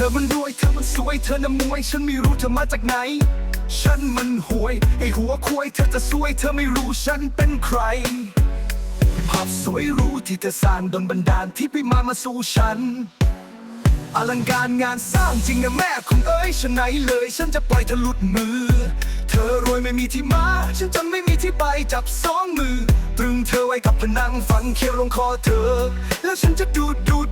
ธอมันรวยเธอมันสวยเธอน่ะมวย ฉันไม่รู้เธอมาจากไหน ฉันมันห่วย ไอหัวควยเธอจะสวย เธอไม่รู้ฉันเป็นใคร ภาพสวยรู้ที่เธอสร้างดนบันดาลที่พี่มามาสู่ฉัน อลังการงานสร้างจริงนะแม่คุณเอ้ยฉันไหนเลย ฉันจะปล่อยเธอหลุดมือ เธอรวยไม่มีที่มา ฉันจะไม่มีที่ไปจับสองมือ ตรึงเธอไว้กับพนังฝังเคี้ยวลงคอเธอ แล้วฉันจะดูดดูด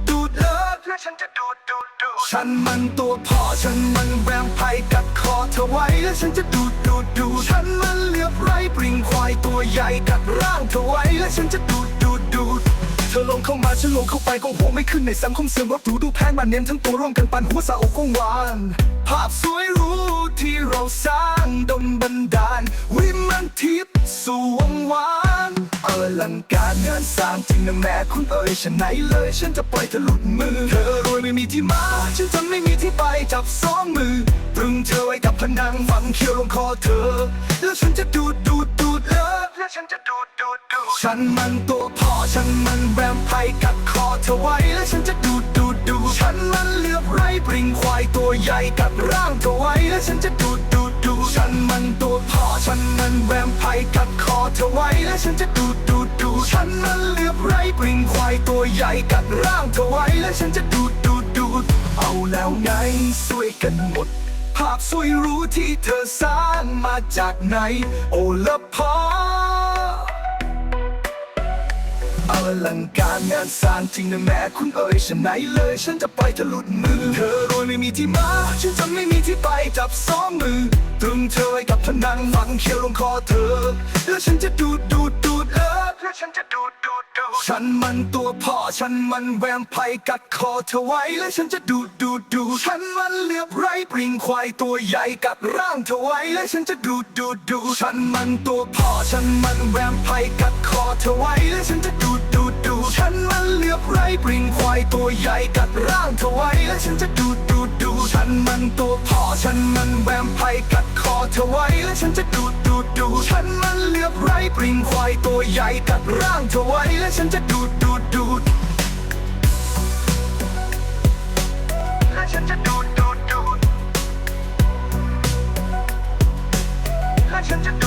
ฉันมันตัวพ่อฉันมันแวมไพร์กัดคอเธอไว้แล้วฉันจะดูดดูดดูฉันมันเลือบไรปริงควายตัวใหญ่กัดร่างเธอไว้แล้วฉันจะดูดดูดดูดเธอลงเข้ามาฉันลงเข้าไปก็หัวไม่ขึ้นในสังคมเสื่อมรบหรูดูแพงมาเน้นทั้งตัวร่วมกันปันหัวสาวกงวานภาพสวยรู้ที่เราสร้างดนบันดาลวิมานทิพย์ ลังการงานสร้างจริงนะแม่คุณเอ๋ยฉันไหนเลย ฉันจะปล่อยเธอหลุดมือ เธอรวยไม่มีที่มา ฉันจะไม่มีที่ไปจับสองมือตรึงเธอไว้กับพนังฝังเคียวลงคอเธอ แล้วฉันจะดูดดูดดูดเลิกแล้วฉันจะดูดดูดดูดฉันมันตัวพ่อฉันมันแวมไพร์กัดคอเธอไว้แล้วฉันจะดูดดูดดูดฉันมันเลือบไรปริงควายตัวใหญ่กัดร่างเธอไว้แล้วฉันจะดูดดูดดูดฉันมันตัวพ่อฉันมันแวมไพร์กัดคอเธอไว้แล้วฉันจะดูดันมันเลือบไรปริงควายตัวใหญ่กัดร่างเธอไว้ แล้วฉันจะดูดดูดดูดเอาแล้วไงสวยกันหมด ภาพสวยรู้ที่เธอสร้างมาจากไหน โอละพออลังการงานสร้างจริงนะแม่คุณเอ๋ยฉันไหนเลย ฉันจะปล่อยเธอหลุดมือ เธอรวยไม่มีที่มา ฉันจะไม่มีที่ไปจับสองมือ ตรึงเธอไว้กับพนังฝังเคียวลงคอเธอ แล้วฉันจะดูด ฉันจะดูดดูดดูดฉันมันตัวพ่อ ฉันมันแวมไพร์กัดคอเธอไว้ แล้วฉันจะดูดดูดดูดฉันมันเลือบไรปริงควายตัวใหญ่กัดร่างเธอไว้ แล้วฉันจะดูดดูดดูดฉันมันตัวพ่อ ฉันมันแวมไพร์กัดคอเธอไว้ แล้วฉันจะดูดดูดดูดฉันมันเลือบไรปริงควายตัวใหญ่กัดร่างเธอไว้ แล้วฉันจะดูดดูดดูดฉันมันตัวพ่อ ฉันมันแวมไพร์กัดคอเธอไว้ แล้วฉันจะดูดดูดดูดฉันมันเลือบ ปริงควายตัวใหญ่กัดร่างเธอไว้และฉันจะดูดดูดดูดและฉันจะดูดดูดดูดและฉันจะ